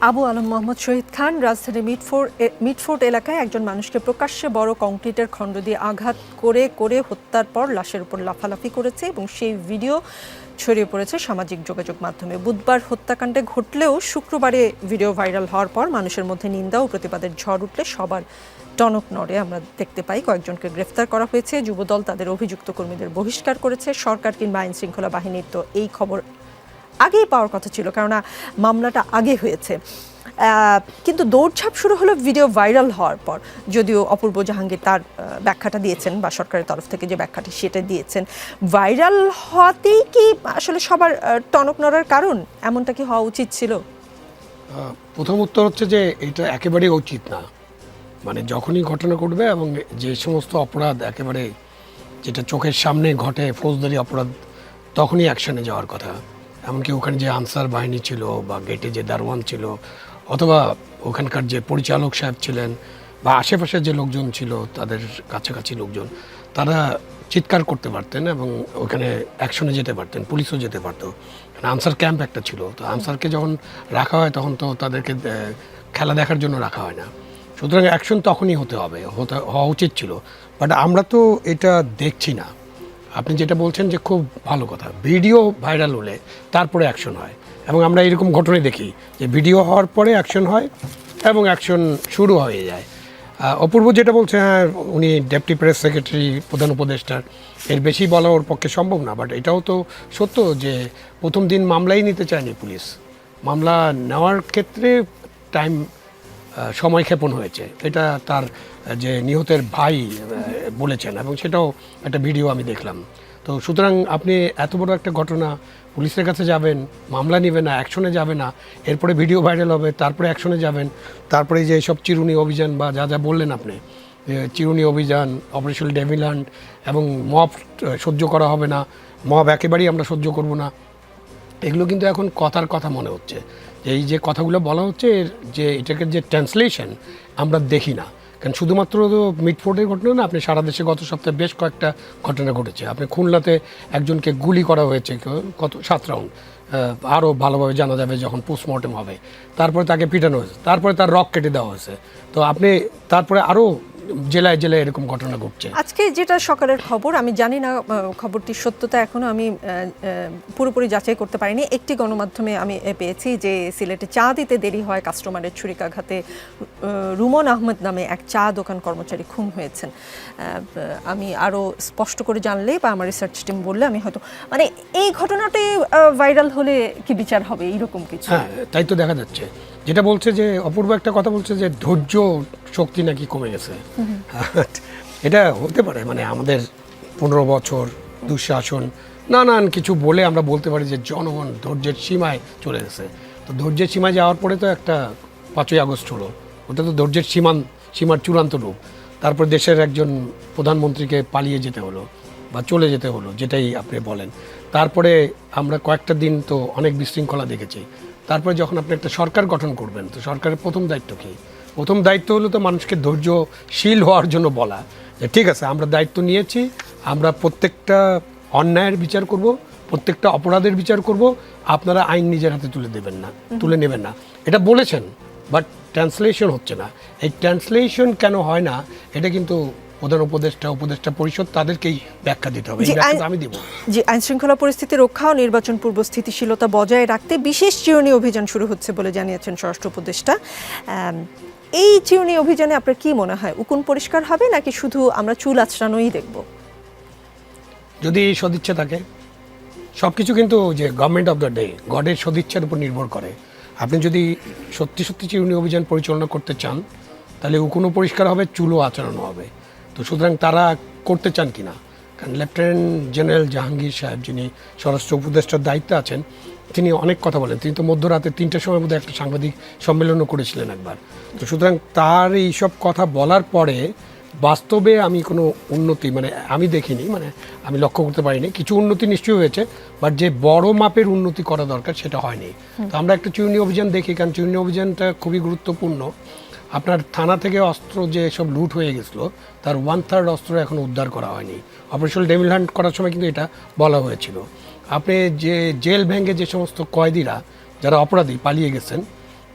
আবু আলম মোহাম্মদ শহীদ খান রাজধানীর মিটফোর্ট এ- মিটফোর্ট এলাকায় একজন মানুষকে প্রকাশ্যে বড় কংক্রিটের খণ্ড দিয়ে আঘাত করে করে হত্যার পর লাশের উপর লাফালাফি করেছে এবং সেই ভিডিও ছড়িয়ে পড়েছে সামাজিক যোগাযোগ মাধ্যমে। বুধবার হত্যাকাণ্ডে ঘটলেও শুক্রবারে ভিডিও ভাইরাল হওয়ার পর মানুষের মধ্যে নিন্দা ও প্রতিবাদের ঝড় উঠলে সবার টনক নড়ে। আমরা দেখতে পাই কয়েকজনকে গ্রেফতার করা হয়েছে। যুবদল তাদের অভিযুক্ত কর্মীদের বহিষ্কার করেছে। সরকার কিংবা আইন শৃঙ্খলা বাহিনীর তো এই খবর আগেই পাওয়ার কথা ছিল, কেননা মামলাটা আগে হয়েছে। কিন্তু দৌড়ঝাঁপ শুরু হলো, ভিডিও ভাইরাল হওয়ার পর। যদিও অপূর্ব জাহাঙ্গীর তার ব্যাখ্যাটা দিয়েছেন বা সরকারের তরফ থেকে যে ব্যাখ্যাটি সেটা দিয়েছেন। ভাইরাল হওয়াতেই কি আসলে সবার টনক নড়ার কারণ? এমনটা কি হওয়া উচিত ছিল? প্রথম উত্তর হচ্ছে যে এটা একেবারেই উচিত না। মানে যখনই ঘটনা ঘটবে এবং যে সমস্ত অপরাধ একেবারে যেটা চোখের সামনে ঘটে, ফৌজদারি অপরাধ, তখনই অ্যাকশনে যাওয়ার কথা। এমনকি ওখানে যে আনসার বাহিনী ছিল বা গেটে যে দারোয়ান ছিল, অথবা ওখানকার যে পরিচালক সাহেব ছিলেন বা আশেপাশের যে লোকজন ছিল, তাদের কাছাকাছি লোকজন, তারা চিৎকার করতে পারতেন এবং ওখানে অ্যাকশনে যেতে পারতেন, পুলিশও যেতে পারতো। আনসার ক্যাম্প একটা ছিল, তো আনসারকে যখন রাখা হয় তখন তো তাদেরকে খেলা দেখার জন্য রাখা হয় না। সুতরাং অ্যাকশন তখনই হতে হবে, হতে, হওয়া উচিত ছিল। বাট আমরা তো এটা দেখছি না। আপনি যেটা বলছেন যে খুব ভালো কথা। ভিডিও ভাইরাল হলে তারপরে অ্যাকশন হয়। এবং আমরা এরকম ঘটনাই দেখি যে ভিডিও হওয়ার পরে অ্যাকশন হয় এবং অ্যাকশন শুরু হয়ে যায়। অপূর্ব যেটা বলছে হ্যাঁ উনি ডেপুটি প্রেস সেক্রেটারি প্রধান উপদেষ্টার এর বেশি বলা ওর পক্ষে সম্ভব না বাট এটাও তো সত্য যে প্রথম দিন মামলাই নিতে চায়নি পুলিশ। মামলা নেওয়ার ক্ষেত্রে টাইম আহ, সময়ক্ষেপণ হয়েছে। এটা তার যে নিহতের ভাই বলেছেন এবং সেটাও একটা ভিডিও আমি দেখলাম। তো সুতরাং আপনি এত বড় একটা ঘটনা পুলিশের কাছে যাবেন মামলা নেবে না অ্যাকশনে যাবে না এরপরে ভিডিও ভাইরাল হবে তারপরে অ্যাকশনে যাবেন তারপরে যে সব চিরুনি অভিযান বা যা যা বললেন আপনি চিরুনি অভিযান অপারেশন ডেভিল্যান্ড এবং মব সহ্য করা হবে না মব একেবারেই আমরা সহ্য করব না এগুলো কিন্তু এখন কথার কথা মনে হচ্ছে। এই যে কথাগুলো বলা হচ্ছে যে এটাকে যে ট্রান্সলেশন আমরা দেখি না। কারণ শুধুমাত্র তো মিটফোর্ডের ঘটনা না, আপনি সারা দেশে গত সপ্তাহে বেশ কয়েকটা ঘটনা ঘটেছে। আপনি খুলনাতে একজনকে গুলি করা হয়েছে কত, সাত রাউন্ড। আরও ভালোভাবে জানা যাবে যখন পোস্টমর্টেম হবে। তারপরে তাকে পিটানো হয়েছে, তারপরে তার রক কেটে দেওয়া হয়েছে। তো আপনি তারপরে আরও জেলায় জেলায় এরকম ঘটনা ঘটছে। আজকে যেটা সকালের খবর আমি জানি না খবরটির সত্যতা এখনও আমি পুরোপুরি যাচাই করতে পারিনি। একটি গণমাধ্যমে আমি পেয়েছি যে সিলেটে চা দিতে দেরি হয় কাস্টমারের ছুরিকাঘাতে রুমন আহমেদ নামে এক চা দোকান কর্মচারী খুন হয়েছেন। আমি আরও স্পষ্ট করে জানলে বা আমার রিসার্চ টিম বললে আমি হয়তো মানে এই ঘটনাটি ভাইরাল হলে কি বিচার হবে? এইরকম কিছু। হ্যাঁ তাই তো দেখা যাচ্ছে। যেটা বলছে যে অপূর্ব একটা কথা বলছে যে ধৈর্য শক্তি নাকি কমে গেছে। এটা হতে পারে মানে আমাদের পনেরো বছর দুঃশাসন নানান কিছু বলে আমরা বলতে পারি যে জনগণ ধৈর্যের সীমায় চলে গেছে। তো ধৈর্যের সীমায় যাওয়ার পরে তো একটা পাঁচই আগস্ট হলো। ওটা তো ধৈর্যের সীমান সীমার চূড়ান্ত রূপ। তারপর দেশের একজন প্রধানমন্ত্রীকে পালিয়ে যেতে হলো বা চলে যেতে হলো যেটাই আপনি বলেন। তারপরে আমরা কয়েকটা দিন তো অনেক বিশৃঙ্খলা দেখেছি। তারপরে যখন আপনি একটা সরকার গঠন করবেন তো সরকারের প্রথম দায়িত্ব কী? প্রথম দায়িত্ব হলো তো মানুষকে ধৈর্যশীল হওয়ার জন্য বলা যে ঠিক আছে আমরা দায়িত্ব নিয়েছি আমরা প্রত্যেকটা অন্যায়ের বিচার করব প্রত্যেকটা অপরাধের বিচার করব আপনারা আইন নিজের হাতে তুলে দেবেন না তুলে নেবেন না। এটা বলেছেন বাট ট্রান্সলেশন হচ্ছে না। এই ট্রান্সলেশন কেন হয় না এটা কিন্তু প্রধান উপদেষ্টা উপদেষ্টা পরিষদ তাদেরকেই ব্যাখ্যা দিতে হবে। আমি দিব। যে আইন শৃঙ্খলা পরিস্থিতি রক্ষা ও নির্বাচন পূর্ব স্থিতিশীলতা বজায় রাখতে বিশেষ চিরুনি অভিযান শুরু হচ্ছে বলে জানিয়েছেন স্বরাষ্ট্র উপদেষ্টা। এই চিরুনি অভিযানে আপনার কি মনে হয়? উকুন পরিষ্কার হবে নাকি শুধু আমরা চুল আঁচড়ানোই দেখব? যদি সদিচ্ছা থাকে সব কিছু কিন্তু যে গভর্নমেন্ট অফ দ্য ডে গডের সদিচ্ছার উপর নির্ভর করে। আপনি যদি সত্যি সত্যি চিরুনি অভিযান পরিচালনা করতে চান তাহলে উকুনও পরিষ্কার হবে চুলও আচরণও হবে। তো সুতরাং তারা করতে চান কি না কারণ লেফটেন্যান্ট জেনারেল জাহাঙ্গীর সাহেব যিনি স্বরাষ্ট্র উপদেষ্টার দায়িত্বে আছেন, তিনি অনেক কথা বলেন। তিনি তো মধ্যরাতে তিনটার সময় মধ্যে একটা সাংবাদিক সম্মেলনও করেছিলেন একবার। তো সুতরাং তার এইসব কথা বলার পরে বাস্তবে আমি কোনো উন্নতি মানে আমি দেখিনি মানে আমি লক্ষ্য করতে পারিনি। কিছু উন্নতি নিশ্চয়ই হয়েছে, বাট যে বড় মাপের উন্নতি করা দরকার সেটা হয়নি। তো আমরা একটা চূর্ণী অভিযান দেখি, কারণ চূর্ণী অভিযানটা খুবই গুরুত্বপূর্ণ। আপনার থানা থেকে অস্ত্র যে সব লুট হয়ে গেছিল, তার ওয়ান থার্ড অস্ত্র এখন উদ্ধার করা হয়নি। অপারেশন ডেভিল হান্ট করার সময় কিন্তু এটা বলা হয়েছিল। আপনি যে জেল ভেঙে যে সমস্ত কয়েদিরা, যারা অপরাধী পালিয়ে গেছেন,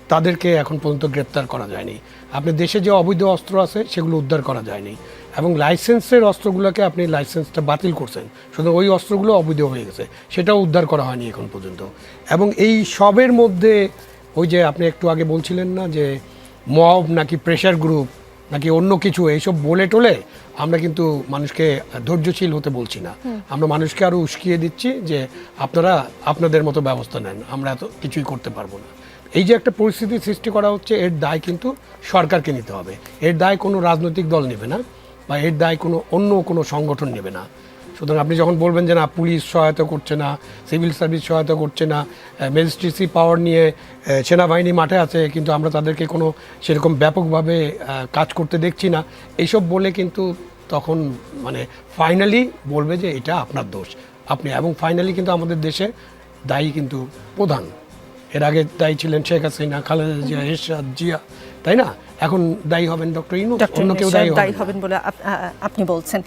তাদেরকে এখন পর্যন্ত গ্রেপ্তার করা যায়নি। আপনি দেশে যে অবৈধ অস্ত্র আছে, সেগুলো উদ্ধার করা যায়নি। এবং লাইসেন্সের অস্ত্রগুলোকে আপনি লাইসেন্সটা বাতিল করছেন। শুধু ওই অস্ত্রগুলো অবৈধ হয়ে গেছে, সেটাও উদ্ধার করা হয়নি এখন পর্যন্ত। এবং এই সবের মধ্যে, ওই যে আপনি একটু আগে বলছিলেন না যে মব নাকি প্রেশার গ্রুপ নাকি অন্য কিছু এইসব বলে টোলে আমরা কিন্তু মানুষকে ধৈর্যশীল হতে বলছি না। আমরা মানুষকে আরও উস্কিয়ে দিচ্ছি যে আপনারা আপনাদের মতো ব্যবস্থা নেন আমরা এত কিছুই করতে পারব না। এই যে একটা পরিস্থিতি সৃষ্টি করা হচ্ছে এর দায় কিন্তু সরকারকে নিতে হবে। এর দায় কোনো রাজনৈতিক দল নেবে না বা এর দায় কোনো অন্য কোনো সংগঠন নেবে না। সুতরাং আপনি যখন বলবেন যে না পুলিশ সহায়তা করছে না সিভিল সার্ভিস সহায়তা করছে না ম্যাজিস্ট্রেসি পাওয়ার নিয়ে সেনাবাহিনী মাঠে আছে কিন্তু আমরা তাদেরকে কোনো সেরকম ব্যাপকভাবে কাজ করতে দেখছি না এইসব বলে কিন্তু তখন মানে ফাইনালি বলবে যে এটা আপনার দোষ। আপনি এবং ফাইনালি কিন্তু আমাদের দেশে দায়ী কিন্তু প্রধান। এর আগে দায়ী ছিলেন শেখ হাসিনা খালেদা জিয়া এরশাদ জিয়া তাই না? এখন দায়ী হবেন ডক্টর ইনু অন্য কেউ দায়ী হবেন বলে আপনি বলছেন।